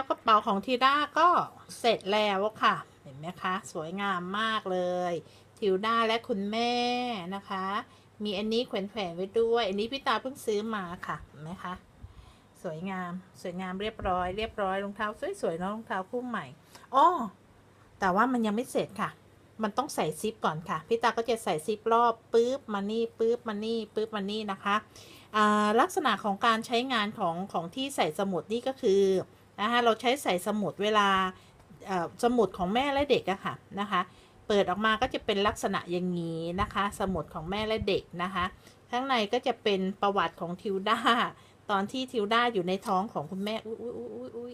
วกระเป๋าของทีด้าก็เสร็จแล้วค่ะ เห็นไหมคะ สวยงามมากเลยทิวด้าและคุณแม่นะคะ มีอันนี้แขวนแขวนๆไว้ด้วย อันนี้พี่ตาเพิ่งซื้อมาค่ะเห็นไหมคะสวยงาม สวยงามเรียบร้อย เรียบร้อยรองเท้าสวยๆเนะรองเท้าคู่ใหม่อ้อแต่ว่ามันยังไม่เสร็จค่ะ มันต้องใส่ซิปก่อนค่ะพี่ตาก็จะใส่ซิปรอบปึ๊บมานี่ปึ๊บมานี่ปึ๊บมานี่นะคะอ่าลักษณะของการใช้งานของของที่ใส่สมุดนี่ก็คือ นะคะเราใช้ใส่สมุดเวลาสมุดของแม่และเด็กอะค่ะนะคะเปิดออกมาก็จะเป็นลักษณะอย่างนี้นะคะ สมุดของแม่และเด็กนะคะข้างในก็จะเป็นประวัติของทิวด้าตอนที่ทิวด้าอยู่ในท้องของคุณแม่อุ้ยอุ้ยอุ้ยอุ้ยอุ้ย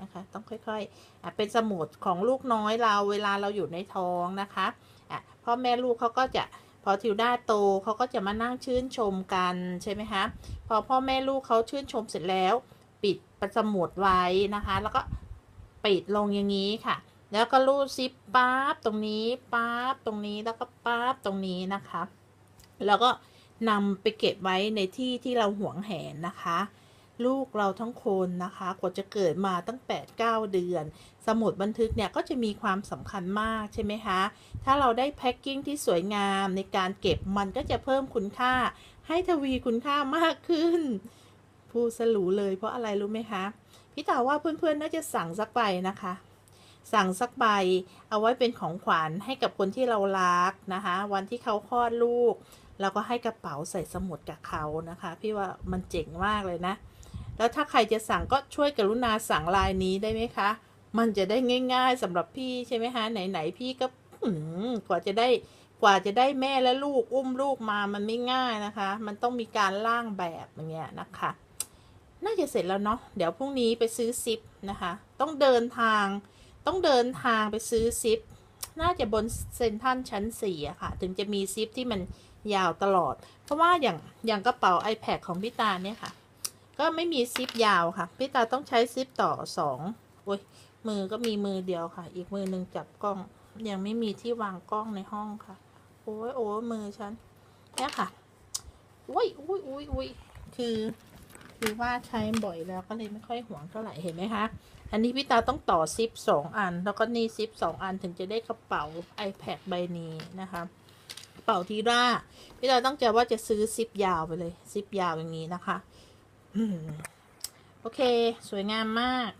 นะคะต้องค่อยๆอะเป็นสมุดของลูกน้อยเราเวลาเราอยู่ในท้องนะคะอะพ่อแม่ลูกเขาก็จะพอทิวด้าโตเขาก็จะมานั่งชื่นชมกันใช่ไหมคะพอพ่อแม่ลูกเขาชื่นชมเสร็จแล้ว ปิดประสมุดไว้นะคะ แล้วก็ปิดลงอย่างนี้ค่ะ แล้วก็รูดซิปปั๊บตรงนี้ปั๊บตรงนี้แล้วก็ปั๊บตรงนี้นะคะ แล้วก็นำไปเก็บไว้ในที่ที่เราหวงแหนนะคะ ลูกเราทั้งคนนะคะกว่าจะเกิดมาตั้ง 8-9 เดือน สมุดบันทึกเนี่ยก็จะมีความสำคัญมากใช่ไหมคะ ถ้าเราได้แพ็คกิ้งที่สวยงามในการเก็บมันก็จะเพิ่มคุณค่าให้ทวีคุณค่ามากขึ้น พูดสรูเลยเพราะอะไรรู้ไหมคะ พี่ตาว่าเพื่อนๆน่าจะสั่งสักใบนะคะ สั่งสักใบเอาไว้เป็นของขวัญให้กับคนที่เรารักนะคะ วันที่เขาคลอดลูกเราก็ให้กระเป๋าใส่สมุดกับเขานะคะ พี่ว่ามันเจ๋งมากเลยนะ แล้วถ้าใครจะสั่งก็ช่วยกรุณาสั่งลายนี้ได้ไหมคะ มันจะได้ง่าย ๆสำหรับพี่ใช่ไหมคะไหนๆพี่ก็กว่าจะได้กว่าจะได้แม่และลูกอุ้มลูกมามันไม่ง่ายนะคะ มันต้องมีการร่างแบบอย่างเงี้ยนะคะ น่าจะเสร็จแล้วเนาะเดี๋ยวพรุ่งนี้ไปซื้อซิปนะคะ ต้องเดินทาง ต้องเดินทางไปซื้อซิปน่าจะบนเซ็นทัลชั้นสี่อะค่ะ ถึงจะมีซิปที่มันยาวตลอด เพราะว่าอย่างอย่างกระเป๋า iPad ของพี่ตาเนี่ยค่ะ ก็ไม่มีซิปยาวค่ะ พี่ตาต้องใช้ซิปต่อสองโอ้ยมือก็มีมือเดียวค่ะ อีกมือหนึ่งจับกล้อง ยังไม่มีที่วางกล้องในห้องค่ะ โอ้ยโอ้ยมือฉันเนี่ยค่ะอุ้ยอุ้ยอุ้ยอุ้ยคือ คือว่าใช้บ่อยแล้วก็เลยไม่ค่อยห่วงเท่าไหร่เห็นไหมคะ อันนี้พี่ตาต้องต่อซิปสองอัน แล้วก็นี่ซิปสองอันถึงจะได้กระเป๋า iPad ใบนี้นะคะกระเป๋าทีร่าพี่ตาตั้งใจว่าจะซื้อซิปยาวไปเลยซิปยาวอย่างนี้นะคะโอเค สวยงามมาก